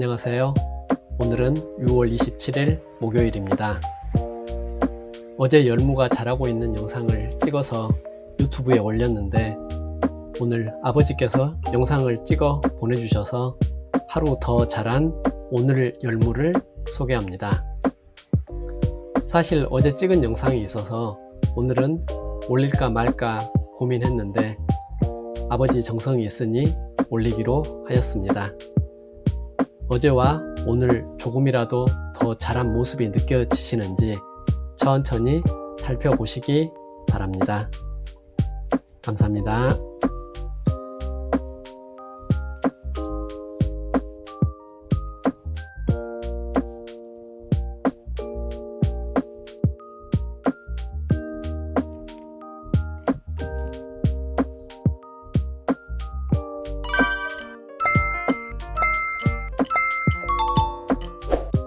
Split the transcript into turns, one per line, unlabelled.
안녕하세요. 오늘은 6월 27일 목요일입니다. 어제 열무가 자라고 있는 영상을 찍어서 유튜브에 올렸는데 오늘 아버지께서 영상을 찍어 보내주셔서 하루 더 자란 오늘 열무를 소개합니다. 사실 어제 찍은 영상이 있어서 오늘은 올릴까 말까 고민했는데 아버지 정성이 있으니 올리기로 하였습니다. 어제와 오늘 조금이라도 더 자란 모습이 느껴지시는지 천천히 살펴보시기 바랍니다. 감사합니다.